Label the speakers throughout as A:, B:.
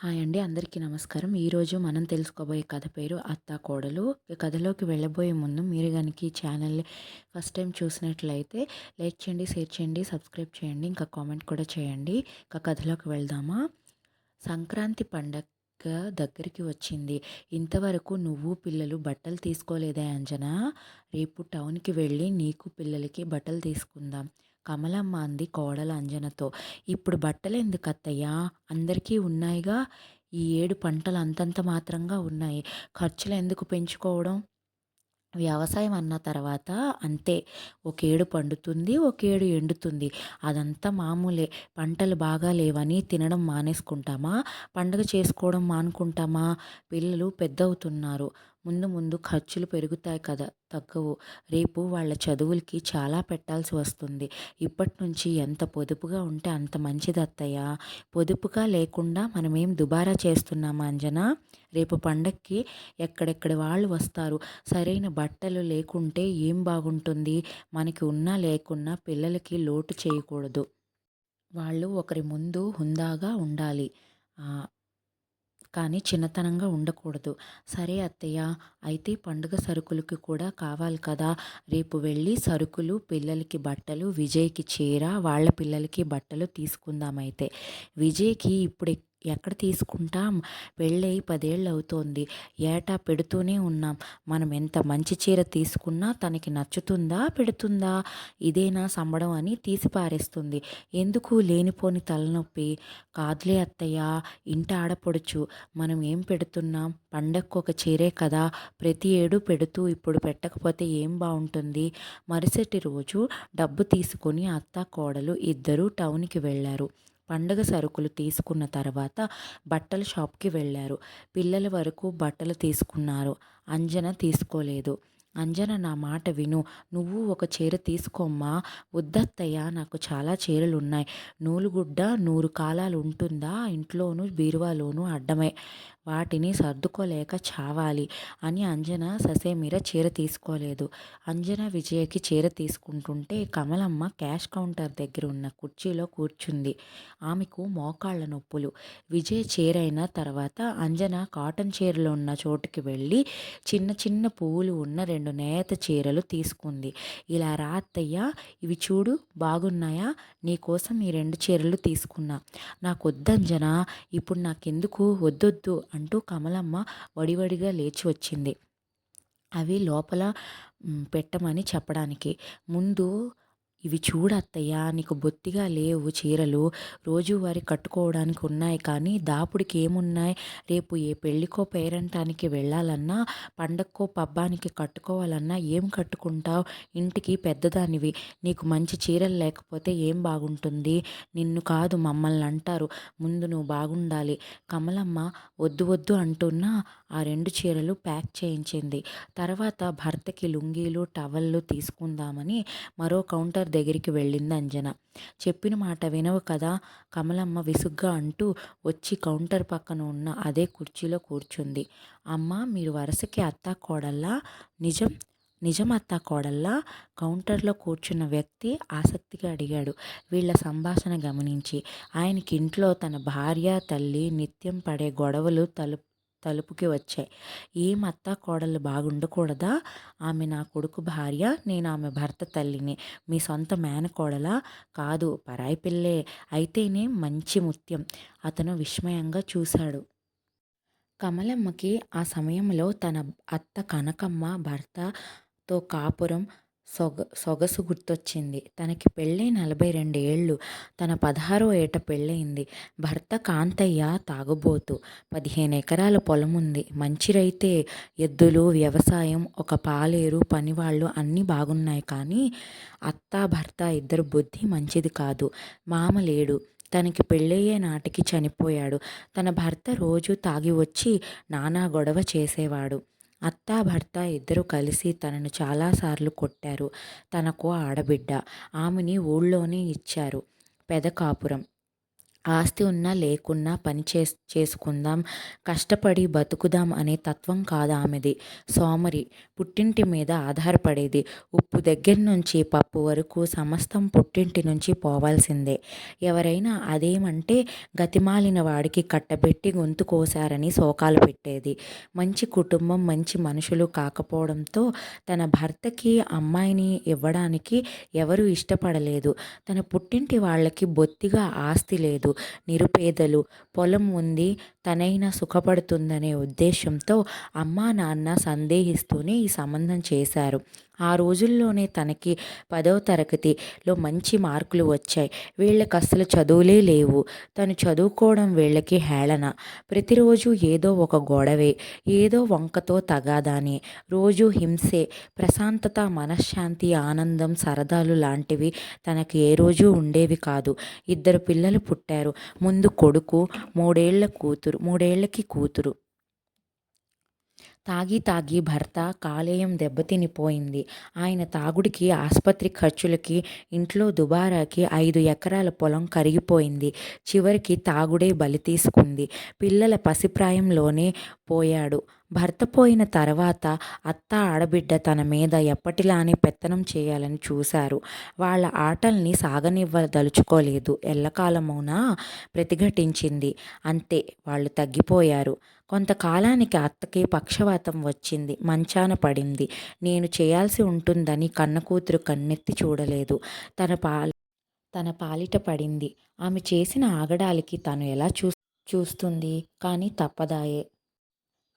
A: Hi అండి. అందరికీ నమస్కారం. ఈరోజు మనం తెలుసుకోబోయే కథ పేరు అత్త కోడలు. కథలోకి వెళ్ళబోయే ముందు మీరు కనుక ఈ ఛానల్ని ఫస్ట్ టైం చూసినట్లయితే లైక్ చేయండి షేర్ చేయండి సబ్స్క్రైబ్ చేయండి ఇంకా కామెంట్ కూడా చేయండి. ఇంకా కథలోకి వెళ్దామా? సంక్రాంతి పండగ దగ్గరికి వచ్చింది. ఇంతవరకు నువ్వు పిల్లలు బట్టలు తీసుకోలేదే అంజనా? రేపు టౌన్కి వెళ్ళి నీకు పిల్లలకి బట్టలు తీసుకుందాం. కమలమ్మ అంది కోడల అంజనతో. ఇప్పుడు బట్టలు ఎందుకు అత్తయ్యా అందరికీ ఉన్నాయిగా? ఈ ఏడు పంటలు అంతంత మాత్రంగా ఉన్నాయి. ఖర్చులు ఎందుకు పెంచుకోవడం? వ్యవసాయం అన్న తర్వాత అంతే. ఒకేడు పండుతుంది ఒక ఏడు ఎండుతుంది. అదంతా మామూలే. పంటలు బాగా లేవని తినడం మానేసుకుంటామా? పండగ చేసుకోవడం మానుకుంటామా? పిల్లలు పెద్ద అవుతున్నారు ముందు ముందు ఖర్చులు పెరుగుతాయి కదా తగ్గవు రేపు వాళ్ళ చదువులకి చాలా పెట్టాల్సి వస్తుంది. ఇప్పటి నుంచి ఎంత పొదుపుగా ఉంటే అంత మంచిది అత్తయ్య. పొదుపుగా లేకుండా మనమేం దుబారా చేస్తున్నామా అంజనా? రేపు పండక్కి ఎక్కడెక్కడ వాళ్ళు వస్తారు? సరైన బట్టలు లేకుంటే ఏం బాగుంటుంది? మనకి ఉన్నా లేకున్నా పిల్లలకి లోటు చేయకూడదు. వాళ్ళు ఒకరి ముందు హుందాగా ఉండాలి. కానీ చిన్నతనంగా ఉండకూడదు. సరే అత్తయ్య అయితే పండుగ సరుకులకి కూడా కావాలి కదా. రేపు వెళ్ళి సరుకులు పిల్లలకి బట్టలు విజయ్కి చీర వాళ్ళ పిల్లలకి బట్టలు తీసుకుందామైతే విజయ్కి ఇప్పుడు ఎక్కడ తీసుకుంటాం? పెళ్ళై పదేళ్ళు అవుతోంది ఏటా పెడుతూనే ఉన్నాం. మనం ఎంత మంచి చీర తీసుకున్నా తనకి నచ్చుతుందా పెడుతుందా? ఇదేనా సంబడం అని తీసి పారేస్తుంది. ఎందుకు లేనిపోని తలనొప్పి? కాదులే అత్తయ్య ఇంట ఆడపడుచు. మనం ఏం పెడుతున్నాం? పండక్కు ఒక చీరే కదా. ప్రతి ఏడు పెడుతూ ఇప్పుడు పెట్టకపోతే ఏం బాగుంటుంది మరుసటి రోజు డబ్బు తీసుకొని అత్త కోడలు ఇద్దరూ టౌన్కి వెళ్ళారు. పండగ సరుకులు తీసుకున్న తర్వాత బట్టల షాప్కి వెళ్ళారు. పిల్లల వరకు బట్టలు తీసుకున్నారు. అంజన తీసుకోలేదు. అంజన నా మాట విను. నువ్వు ఒక చీర తీసుకోమ్మా. వద్దత్తయ్య నాకు చాలా చీరలు ఉన్నాయి నూలుగుడ్డ నూరు కాలాలు ఉంటుందా? ఇంట్లోనూ బీరువాలోనూ అడ్డమే. వాటిని సర్దుకోలేక చావాలి అని అంజన ససేమిర చీర తీసుకోలేదు. అంజన విజయకి చీర తీసుకుంటుంటే కమలమ్మ క్యాష్ కౌంటర్ దగ్గర ఉన్న కుర్చీలో కూర్చుంది. ఆమెకు మోకాళ్ళ నొప్పులు. విజయ్ చీరైన తర్వాత అంజన కాటన్ చీరలు ఉన్న చోటుకి వెళ్ళి చిన్న చిన్న పువ్వులు ఉన్న రెండు నేత చీరలు తీసుకుంది. ఇలా రా ఇవి చూడు బాగున్నాయా? నీకోసం ఈ రెండు చీరలు తీసుకున్నా. నాకు వద్దంజన ఇప్పుడు నాకెందుకు? వద్దొద్దు అంటూ కమలమ్మ వడివడిగా లేచి వచ్చింది. అవి లోపల పెట్టమని చెప్పడానికి. ముందు ఇవి చూడత్తయ్యా నీకు బొత్తిగా లేవు చీరలు. రోజువారి కట్టుకోవడానికి ఉన్నాయి కానీ దాపుడికి ఏమున్నాయి? రేపు ఏ పెళ్ళికో పేరంటానికి వెళ్ళాలన్నా పండక్కో పబ్బానికి కట్టుకోవాలన్నా ఏం కట్టుకుంటావు? ఇంటికి పెద్దదానివి. నీకు మంచి చీరలు లేకపోతే ఏం బాగుంటుంది? నిన్ను కాదు మమ్మల్ని అంటారు. ముందు నువ్వు బాగుండాలి. కమలమ్మ వద్దు వద్దు అంటున్నా ఆ రెండు చీరలు ప్యాక్ చేయించింది. తర్వాత భర్తకి లుంగీలు టవల్లు తీసుకుందామని మరో కౌంటర్ దగ్గరికి వెళ్ళింది అంజన. చెప్పిన మాట వినవు కదా? కమలమ్మ విసుగ్గా అంటూ వచ్చి కౌంటర్ పక్కన ఉన్న అదే కుర్చీలో కూర్చుంది. అమ్మ మీరు వరుసకి అత్త కోడల్లా? నిజం నిజం అత్త కోడల్లా? కౌంటర్లో కూర్చున్న వ్యక్తి ఆసక్తిగా అడిగాడు. వీళ్ళ సంభాషణ గమనించి ఆయనకి ఇంట్లో తన భార్య తల్లి నిత్యం పడే గొడవలు తలుపు తలుపుకి వచ్చాయి. ఏం అత్త కోడలు బాగుండకూడదా? ఆమె నా కొడుకు భార్య నేను ఆమె భర్త తల్లిని. మీ సొంత మేనకోడలా కాదు పరాయి పిల్లే. అయితేనే మంచి ముత్యం. అతను విస్మయంగా చూశాడు. కమలమ్మకి ఆ సమయంలో తన అత్త కనకమ్మ భర్తతో కాపురం సొగ సొగసు గుర్తొచ్చింది. తనకి పెళ్ళై నలభై రెండు ఏళ్ళు. తన పదహారో ఏట పెళ్ళయింది. భర్త కాంతయ్య తాగుబోతు. పదిహేను ఎకరాల పొలం ఉంది మంచి రైతే ఎద్దులు వ్యవసాయం ఒక పాలేరు పనివాళ్ళు అన్నీ బాగున్నాయి కానీ అత్త భర్త ఇద్దరు బుద్ధి మంచిది కాదు. మామ లేడు. తనకి పెళ్ళయ్యే నాటికి చనిపోయాడు. తన భర్త రోజు తాగి వచ్చి నానా గొడవ చేసేవాడు. అత్తా భర్త ఇద్దరు కలిసి తనను చాలాసార్లు కొట్టారు. తనకు ఆడబిడ్డ ఆమెని ఊళ్ళోనే ఇచ్చారు. పెదకాపురం ఆస్తి ఉన్నా లేకున్నా పని చే చేసుకుందాం కష్టపడి బతుకుదాం అనే తత్వం కాదు ఆమెది. సోమరి పుట్టింటి మీద ఆధారపడేది. ఉప్పు దగ్గర నుంచి పప్పు వరకు సమస్తం పుట్టింటి నుంచి పోవాల్సిందే. ఎవరైనా అదేమంటే గతిమాలిన వాడికి కట్టబెట్టి గొంతు కోసారని శోకాలు పెట్టేది. మంచి కుటుంబం మంచి మనుషులు కాకపోవడంతో తన భర్తకి అమ్మాయిని ఇవ్వడానికి ఎవరు ఇష్టపడలేదు. తన పుట్టింటి వాళ్ళకి బొత్తిగా ఆస్తి లేదు. నిరుపేదలు పొలం ఉంది తనైనా సుఖపడుతుందనే ఉద్దేశంతో అమ్మా నాన్న సందేహిస్తూనే ఈ సంబంధం చేశారు. ఆ రోజుల్లోనే తనకి పదవ తరగతిలో మంచి మార్కులు వచ్చాయి. వీళ్ళకి అసలు చదువులే లేవు. తను చదువుకోవడం వీళ్ళకి హేళన. ప్రతిరోజు ఏదో ఒక గొడవే ఏదో వంకతో తగాదాని. రోజు హింసే ప్రశాంతత మనశ్శాంతి ఆనందం సరదాలు లాంటివి తనకి ఏ రోజు ఉండేవి కాదు. ఇద్దరు పిల్లలు పుట్టారు. ముందు కొడుకు మూడేళ్ళ కూతురు. మూడేళ్ళకి కూతురు. తాగి తాగి భర్త కాలేయం దెబ్బతినిపోయింది. ఆయన తాగుడికి ఆసుపత్రి ఖర్చులకి ఇంట్లో దుబారాకి ఐదు ఎకరాల పొలం కరిగిపోయింది. చివరికి తాగుడే బలి తీసుకుంది. పిల్లల పసిప్రాయంలోనే పోయాడు. భర్త పోయిన తర్వాత అత్త ఆడబిడ్డ తన మీద ఎప్పటిలానే పెత్తనం చేయాలని చూశారు. వాళ్ళ ఆటల్ని సాగనివ్వదలుచుకోలేదు. ఎల్లకాలమున ప్రతిఘటించింది. అంతే వాళ్ళు తగ్గిపోయారు. కొంతకాలానికి అత్తకి పక్షవాతం వచ్చింది. మంచాన పడింది. నేను చేయాల్సి ఉంటుందని కన్న కూతురు కన్నెత్తి చూడలేదు. తన పాలి తన పాలిట పడింది. ఆమె చేసిన ఆగడాలకి తను ఎలా చూ చూస్తుంది? కానీ తప్పదాయే.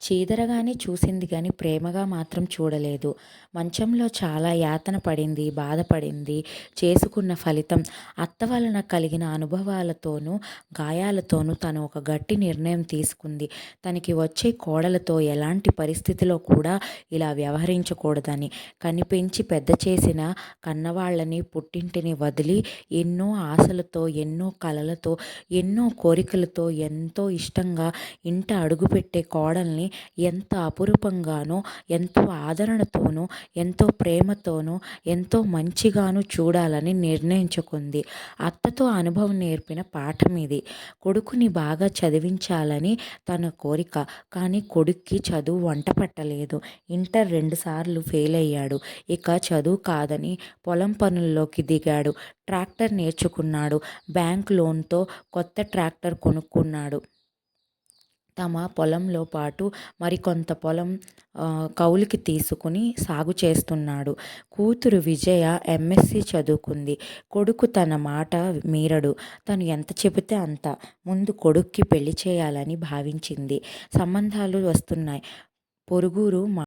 A: చీదరగానే చూసింది కానీ ప్రేమగా మాత్రం చూడలేదు. మంచంలో చాలా యాతన పడింది బాధపడింది. చేసుకున్న ఫలితం అత్త వలన కలిగిన అనుభవాలతోనూ గాయాలతోనూ తను ఒక గట్టి నిర్ణయం తీసుకుంది. తనకి వచ్చే కోడలతో ఎలాంటి పరిస్థితిలో కూడా ఇలా వ్యవహరించకూడదని కనిపించి పెద్ద చేసిన కన్నవాళ్ళని పుట్టింటిని వదిలి ఎన్నో ఆశలతో ఎన్నో కలలతో ఎన్నో కోరికలతో ఎంతో ఇష్టంగా ఇంట అడుగుపెట్టే కోడల్ని ఎంత అపురూపంగానో ఎంతో ఆదరణతోనో ఎంతో ప్రేమతోనూ ఎంతో మంచిగాను చూడాలని నిర్ణయించుకుంది. అత్తతో అనుభవం నేర్పిన పాఠం ఇది. కొడుకుని బాగా చదివించాలని తన కోరిక కానీ కొడుక్కి చదువు వంట పట్టలేదు. ఇంటర్ రెండుసార్లు ఫెయిల్ అయ్యాడు. ఇక చదువు కాదని పొలం పనుల్లోకి దిగాడు. ట్రాక్టర్ నేర్చుకున్నాడు. బ్యాంక్ లోన్తో కొత్త ట్రాక్టర్ కొనుక్కున్నాడు. తమ పొలంలో పాటు మరికొంత పొలం కౌలుకి తీసుకుని సాగు చేస్తున్నాడు. కూతురు విజయ ఎంఎస్సి చదువుకుంది. కొడుకు తన మాట మీరడు. తను ఎంత చెబితే అంత. ముందు కొడుక్కి పెళ్ళి చేయాలని భావించింది. సంబంధాలు వస్తున్నాయి. పొరుగురు మా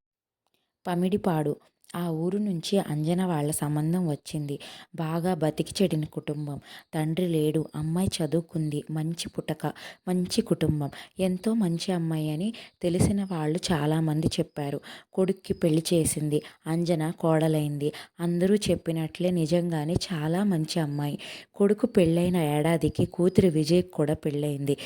A: పమిడిపాడు. ఆ ఊరు నుంచి అంజన వాళ్ళ సంబంధం వచ్చింది. బాగా బతికి చెడిన కుటుంబం. తండ్రి లేడు. అమ్మాయి చదువుకుంది. మంచి పుటక మంచి కుటుంబం. ఎంతో మంచి అమ్మాయి అని తెలిసిన వాళ్ళు చాలామంది చెప్పారు. కొడుక్కి పెళ్ళి చేసింది. అంజన కోడలైంది. అందరూ చెప్పినట్లే నిజంగానే చాలా మంచి అమ్మాయి. కొడుకు పెళ్ళైన ఏడాదికి కూతురు విజయ్ కూడా పెళ్ళైంది.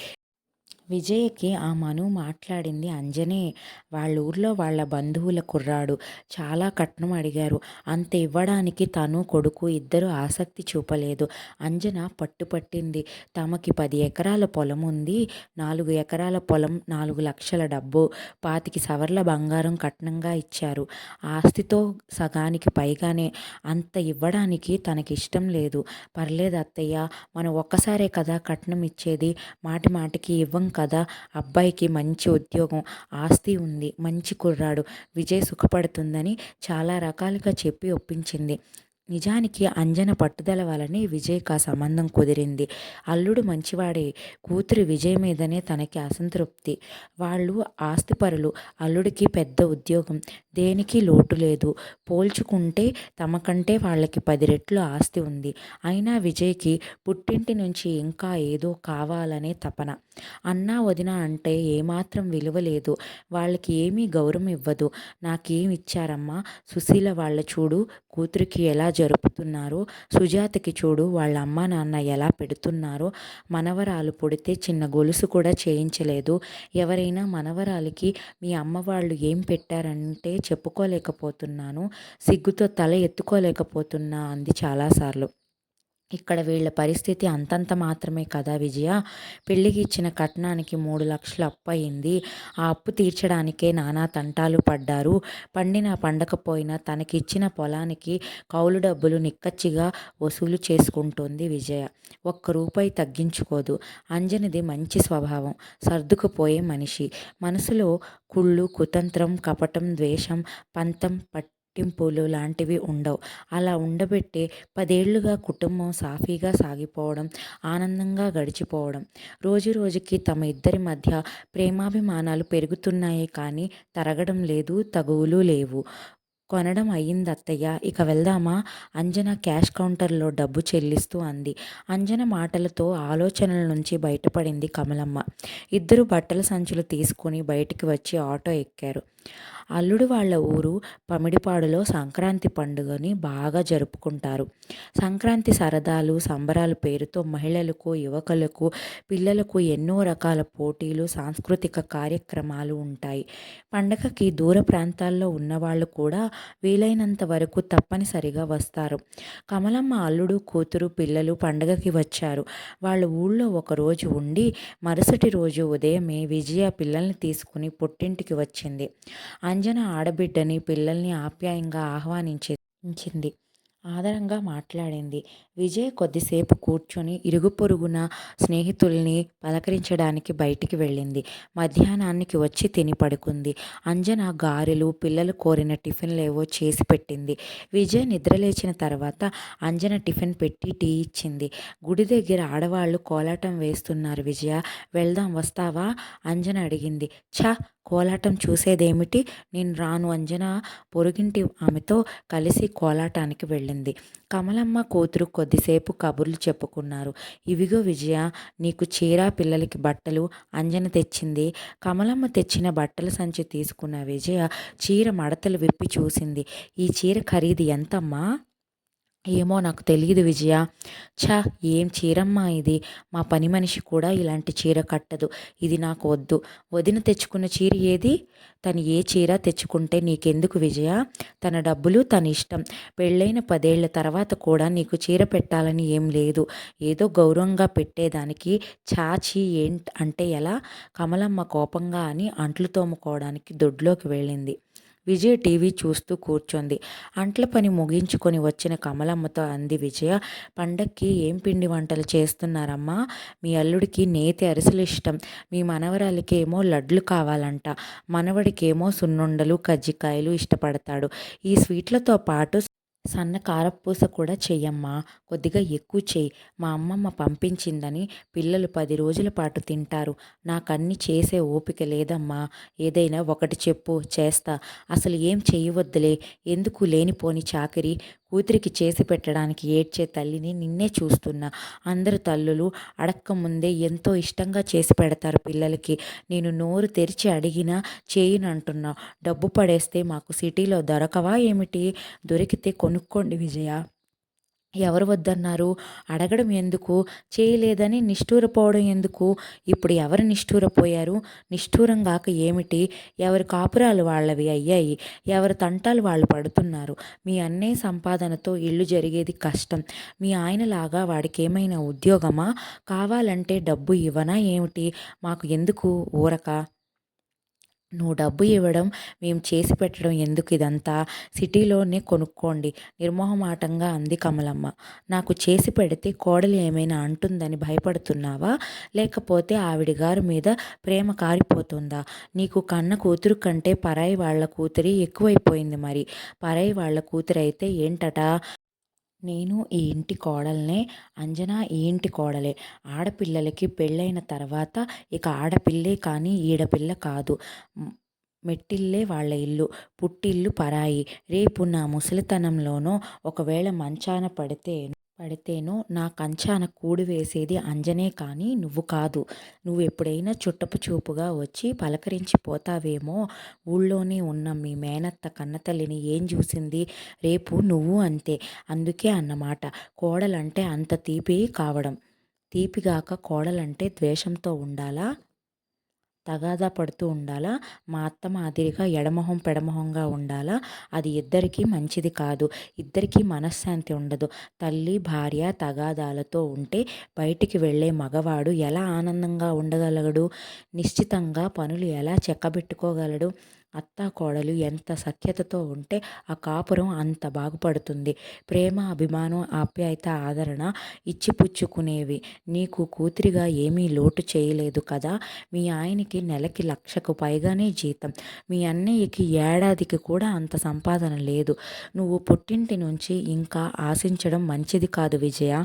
A: విజయ్కి ఆ మను మాట్లాడింది అంజనే. వాళ్ళ ఊర్లో వాళ్ళ బంధువుల కుర్రాడు. చాలా కట్నం అడిగారు. అంత ఇవ్వడానికి తను కొడుకు ఇద్దరు ఆసక్తి చూపలేదు. అంజన పట్టుపట్టింది తమకి పది ఎకరాల పొలం ఉంది. నాలుగు ఎకరాల పొలం నాలుగు లక్షల డబ్బు. పాతికి సవర్ల బంగారం కట్నంగా ఇచ్చారు. ఆస్తితో సగానికి పైగానే అంత ఇవ్వడానికి తనకి ఇష్టం లేదు. పర్లేదు అత్తయ్య మనం ఒక్కసారే కదా కట్నం ఇచ్చేది. మాటి మాటికి ఇవ్వం కదా అబ్బాయికి మంచి ఉద్యోగం ఆస్తి ఉంది మంచి కుర్రాడు విజయ్ సుఖపడుతుందని చాలా రకాలుగా చెప్పి ఒప్పించింది. నిజానికి అంజన పట్టుదల వలనే విజయ్కి ఆ సంబంధం కుదిరింది. అల్లుడు మంచివాడే కూతురు విజయ్ మీదనే తనకి అసంతృప్తి. వాళ్ళు ఆస్తిపరులు అల్లుడికి పెద్ద ఉద్యోగం దేనికి లోటు లేదు. పోల్చుకుంటే తమకంటే వాళ్ళకి పది రెట్లు ఆస్తి ఉంది. అయినా విజయ్కి పుట్టింటి నుంచి ఇంకా ఏదో కావాలనే తపన. అన్నా వదిన అంటే ఏమాత్రం విలువ లేదు. వాళ్ళకి ఏమీ గౌరవం ఇవ్వదు. నాకేమి ఇచ్చారమ్మా? సుశీల వాళ్ళ చూడు కూతురికి ఎలా జరుపుతున్నారో సుజాతకి చూడు వాళ్ళ అమ్మ నాన్న ఎలా పెడుతున్నారో మనవరాలు పుడితే చిన్న గొలుసు కూడా చేయించలేదు. ఎవరైనా మనవరాలికి మీ అమ్మ వాళ్ళు ఏం పెట్టారంటే చెప్పుకోలేకపోతున్నాను సిగ్గుతో తల ఎత్తుకోలేకపోతున్నా అంది చాలాసార్లు. ఇక్కడ వీళ్ళ పరిస్థితి అంతంత మాత్రమే కదా విజయ. పెళ్ళికి ఇచ్చిన కట్నానికి మూడు లక్షలు అప్పు అయింది. ఆ అప్పు తీర్చడానికే నానా తంటాలు పడ్డారు. పండిన పండకపోయినా తనకిచ్చిన పొలానికి కౌలు డబ్బులు నిక్కచ్చిగా వసూలు చేసుకుంటోంది విజయ. ఒక్క రూపాయి తగ్గించుకోదు. అంజనిది మంచి స్వభావం. సర్దుకుపోయే మనిషి. మనసులో కుళ్ళు కుతంత్రం కపటం ద్వేషం పంతం పట్ పట్టింపులు లాంటివి ఉండవు. అలా ఉండబెట్టే పదేళ్ళుగా కుటుంబం సాఫీగా సాగిపోవడం ఆనందంగా గడిచిపోవడం రోజు రోజుకి తమ ఇద్దరి మధ్య ప్రేమాభిమానాలు పెరుగుతున్నాయి కానీ తరగడం లేదు తగువులు లేవు. కొనడం అయ్యింది అత్తయ్య. ఇక వెళ్దామా? అంజన క్యాష్ కౌంటర్లో డబ్బు చెల్లిస్తూ అంది. అంజన మాటలతో ఆలోచనల నుంచి బయటపడింది కమలమ్మ. ఇద్దరు బట్టల సంచులు తీసుకుని బయటికి వచ్చి ఆటో ఎక్కారు. అల్లుడు వాళ్ళ ఊరు పమిడిపాడులో సంక్రాంతి పండుగని బాగా జరుపుకుంటారు. సంక్రాంతి సరదాలు సంబరాల పేరుతో మహిళలకు యువకులకు పిల్లలకు ఎన్నో రకాల పోటీలు సాంస్కృతిక కార్యక్రమాలు ఉంటాయి. పండగకి దూర ప్రాంతాల్లో ఉన్నవాళ్ళు కూడా వీలైనంత వరకు తప్పనిసరిగా వస్తారు. కమలమ్మ అల్లుడు కూతురు పిల్లలు పండగకి వచ్చారు. వాళ్ళ ఊళ్ళో ఒకరోజు ఉండి మరుసటి రోజు ఉదయమే విజయ పిల్లల్ని తీసుకుని పుట్టింటికి వచ్చింది. అంజన ఆడబిడ్డని పిల్లల్ని ఆప్యాయంగా ఆహ్వానించింది. ఆదరంగా మాట్లాడింది. విజయ్ కొద్దిసేపు కూర్చొని ఇరుగు పొరుగున స్నేహితుల్ని పలకరించడానికి బయటికి వెళ్ళింది. మధ్యాహ్నానికి వచ్చి తిని పడుకుంది. అంజన గారెలు పిల్లలు కోరిన టిఫిన్లేవో చేసి పెట్టింది. విజయ్ నిద్రలేచిన తర్వాత అంజన టిఫిన్ పెట్టి టీ ఇచ్చింది. గుడి దగ్గర ఆడవాళ్ళు కోలాటం వేస్తున్నారు విజయ. వెళ్దాం వస్తావా? అంజన అడిగింది. ఛ కోలాటం చూసేదేమిటి? నేను రాను. అంజన పొరుగింటి ఆమెతో కలిసి కోలాటానికి వెళ్ళింది. కమలమ్మ కూతురు కొద్దిసేపు కబుర్లు చెప్పుకున్నారు. ఇవిగో విజయ నీకు చీర పిల్లలకి బట్టలు అంజన తెచ్చింది. కమలమ్మ తెచ్చిన బట్టల సంచి తీసుకున్న విజయ చీర మడతలు విప్పి చూసింది. ఈ చీర ఖరీదు ఎంతమ్మా? ఏమో నాకు తెలియదు విజయ. ఛా ఏం చీరమ్మా ఇది? మా పని మనిషి కూడా ఇలాంటి చీర కట్టదు. ఇది నాకు వద్దు. వదిన తెచ్చుకున్న చీర ఏది? తను ఏ చీర తెచ్చుకుంటే నీకెందుకు విజయ? తన డబ్బులు తన ఇష్టం. పెళ్ళైన పదేళ్ళ తర్వాత కూడా నీకు చీర పెట్టాలని ఏం లేదు. ఏదో గౌరవంగా పెట్టేదానికి చాచి ఏంట్ అంటే ఎలా? కమలమ్మ కోపంగా అని అంట్లు తోముకోవడానికి దొడ్లోకి వెళ్ళింది. విజయ టీవీ చూస్తూ కూర్చుంది. అంట్ల పని ముగించుకొని వచ్చిన కమలమ్మతో అంది విజయ పండక్కి ఏం పిండి వంటలు చేస్తున్నారమ్మా? మీ అల్లుడికి నేతి అరిసెలు ఇష్టం. మీ మనవరాలికి ఏమో లడ్లు కావాలంట. మనవడికేమో సున్నుండలు కజ్జికాయలు ఇష్టపడతాడు. ఈ స్వీట్లతో పాటు సన్న కారపూస కూడా చెయ్యమ్మా కొద్దిగా ఎక్కువ చెయ్యి. మా అమ్మమ్మ పంపించిందని పిల్లలు పది రోజుల పాటు తింటారు. నాకన్ని చేసే ఓపిక లేదమ్మా. ఏదైనా ఒకటి చెప్పు చేస్తా. అసలు ఏం చేయవద్దులే ఎందుకు లేనిపోని చాకరి? కూతురికి చేసి పెట్టడానికి ఏడ్చే తల్లిని నిన్నే చూస్తున్నా. అందరు తల్లులు అడక్క ముందే ఎంతో ఇష్టంగా చేసి పెడతారు పిల్లలకి. నేను నోరు తెరిచి అడిగినా చేయనంటున్నా డబ్బు పడేస్తే మాకు సిటీలో దొరకవా ఏమిటి? దొరికితే కొనుక్కోండి విజయ. ఎవరు వద్దన్నారు? అడగడం ఎందుకు? చేయలేదని నిష్ఠూరపోవడం ఎందుకు? ఇప్పుడు ఎవరు నిష్ఠూరపోయారు? నిష్ఠూరం కాక ఏమిటి? ఎవరి కాపురాలు వాళ్ళవి అయ్యాయి. ఎవరి తంటాలు వాళ్ళు పడుతున్నారు? మీ అన్నయ్య సంపాదనతో ఇల్లు జరిగేది కష్టం. మీ ఆయనలాగా వాడికి ఏమైనా ఉద్యోగమా? కావాలంటే డబ్బు ఇవ్వనా? ఏమిటి? మాకు ఎందుకు? ఊరక? నువ్వు డబ్బు ఇవ్వడం మేము చేసి పెట్టడం ఎందుకు ఇదంతా? సిటీలోనే కొనుక్కోండి. నిర్మోహమాటంగా అంది కమలమ్మ. నాకు చేసి పెడితే కోడలు ఏమైనా అంటుందని భయపడుతున్నావా? లేకపోతే ఆవిడ గారి మీద ప్రేమ కారిపోతుందా? నీకు కన్న కూతురు కంటే పరాయి వాళ్ళ కూతురి ఎక్కువైపోయింది మరి. పరాయి వాళ్ళ కూతురు అయితే ఏంటట? నేను ఈ ఇంటి కోడల్నే అంజన ఈ ఇంటి కోడలే. ఆడపిల్లలకి పెళ్ళైన తర్వాత ఇక ఆడపిల్లే కానీ ఈడపిల్ల కాదు. మెట్టిల్లే వాళ్ళ ఇల్లు పుట్టిల్లు పరాయి. రేపు నా ముసలితనంలోనో ఒకవేళ మంచాన పడితే పడితేనో నా కంచాన కూడి వేసేది అంజనే కానీ నువ్వు కాదు. నువ్వు ఎప్పుడైనా చుట్టపు చూపుగా వచ్చి పలకరించి పోతావేమో ఊళ్ళోనే ఉన్న మీ మేనత్త కన్నతల్లిని ఏం చూసింది? రేపు నువ్వు అంతే. అందుకే అన్నమాట. కోడలంటే అంత తీపి కావడం. తీపిగాక కోడలంటే ద్వేషంతో ఉండాలా? తగాదా పడుతూ ఉండాలా? మా అత్త మాదిరిగా ఎడమొహం పెడమొహంగా ఉండాలా? అది ఇద్దరికీ మంచిది కాదు. ఇద్దరికీ మనశ్శాంతి ఉండదు. తల్లి భార్య తగాదాలతో ఉంటే బయటికి వెళ్ళే మగవాడు ఎలా ఆనందంగా ఉండగలగడు నిశ్చితంగా పనులు ఎలా చెక్కబెట్టుకోగలడు? అత్త కోడలు ఎంత సఖ్యతతో ఉంటే ఆ కాపురం అంత బాగుపడుతుంది. ప్రేమ అభిమానం ఆప్యాయత ఆదరణ ఇచ్చిపుచ్చుకునేవి. నీకు కూతురిగా ఏమీ లోటు చేయలేదు కదా? మీ ఆయనకి నెలకి లక్షకు పైగానే జీతం. మీ అన్నయ్యకి ఏడాదికి కూడా అంత సంపాదన లేదు. నువ్వు పుట్టింటి నుంచి ఇంకా ఆశించడం మంచిది కాదు విజయ.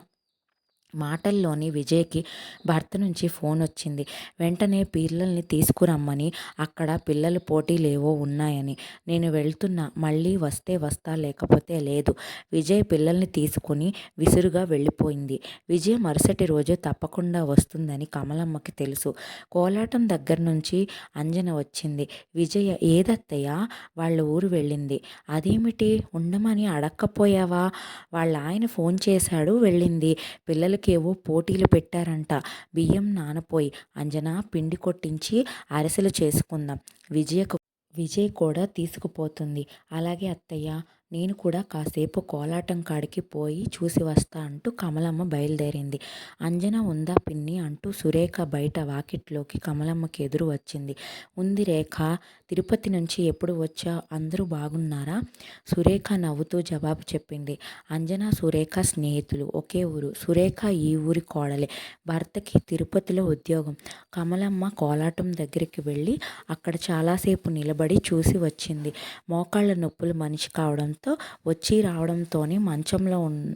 A: మాటల్లోని విజయ్కి భర్త నుంచి ఫోన్ వచ్చింది. వెంటనే పిల్లల్ని తీసుకురమ్మని అక్కడ పిల్లలు పోటీలేవో ఉన్నాయని. నేను వెళ్తున్నా మళ్ళీ వస్తే వస్తా లేకపోతే లేదు. విజయ్ పిల్లల్ని తీసుకుని విసురుగా వెళ్ళిపోయింది. విజయ్ మరుసటి రోజు తప్పకుండా వస్తుందని కమలమ్మకి తెలుసు. కోలాటం దగ్గర నుంచి అంజన వచ్చింది. విజయ ఏదత్తయ్య వాళ్ళ ఊరు వెళ్ళింది. అదేమిటి? ఉండమని అడక్కపోయావా? వాళ్ళ ఆయన ఫోన్ చేశాడు వెళ్ళింది. పిల్లలకి ఏవో పోటీలు పెట్టారంట. బియ్యం నానపోయి అంజనా పిండి కొట్టించి అరిసెలు చేసుకుందాం. విజయకు విజయ్ కూడా తీసుకుపోతుంది. అలాగే అత్తయ్య నేను కూడా కాసేపు కోలాటం కాడికి పోయి చూసి వస్తా అంటూ కమలమ్మ బయలుదేరింది. అంజన ఉందా పిన్ని అంటూ సురేఖ బయట వాకిట్లోకి కమలమ్మకి ఎదురు వచ్చింది. ఉంది రేఖ తిరుపతి నుంచి ఎప్పుడు వచ్చా? అందరూ బాగున్నారా? సురేఖ నవ్వుతూ జవాబు చెప్పింది. అంజన సురేఖ స్నేహితులు ఒకే ఊరు. సురేఖ ఈ ఊరి కోడలే. భర్తకి తిరుపతిలో ఉద్యోగం. కమలమ్మ కోలాటం దగ్గరికి వెళ్ళి అక్కడ చాలాసేపు నిలబడి చూసి వచ్చింది. మోకాళ్ళ నొప్పులు మనిషి కావడం కావడంతో వచ్చి రావడంతోనే మంచంలో ఉన్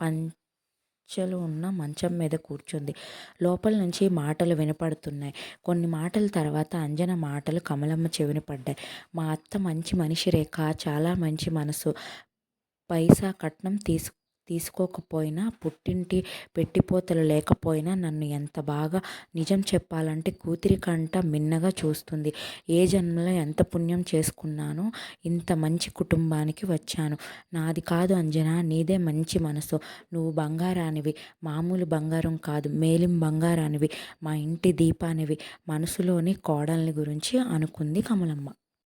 A: పంచలు ఉన్న మంచం మీద కూర్చుంది. లోపల నుంచి మాటలు వినపడుతున్నాయి. కొన్ని మాటల తర్వాత అంజన మాటలు కమలమ్మ చెవిన పడ్డాయి. మా అత్త మంచి మనిషి రేఖ చాలా మంచి మనసు. పైసా కట్నం తీసుకు తీసుకోకపోయినా పుట్టింటి పెట్టిపోతలు లేకపోయినా నన్ను ఎంత బాగా నిజం చెప్పాలంటే కూతురి కంట మిన్నగా చూస్తుంది. ఏ జన్మలో ఎంత పుణ్యం చేసుకున్నానో ఇంత మంచి కుటుంబానికి వచ్చాను. నాది కాదు అంజనా నీదే మంచి మనసు. నువ్వు బంగారానివి మామూలు బంగారం కాదు మేలిం బంగారానివి మా ఇంటి దీపానివి మనసులోని కోడల్ని గురించి అనుకుంది కమలమ్మ.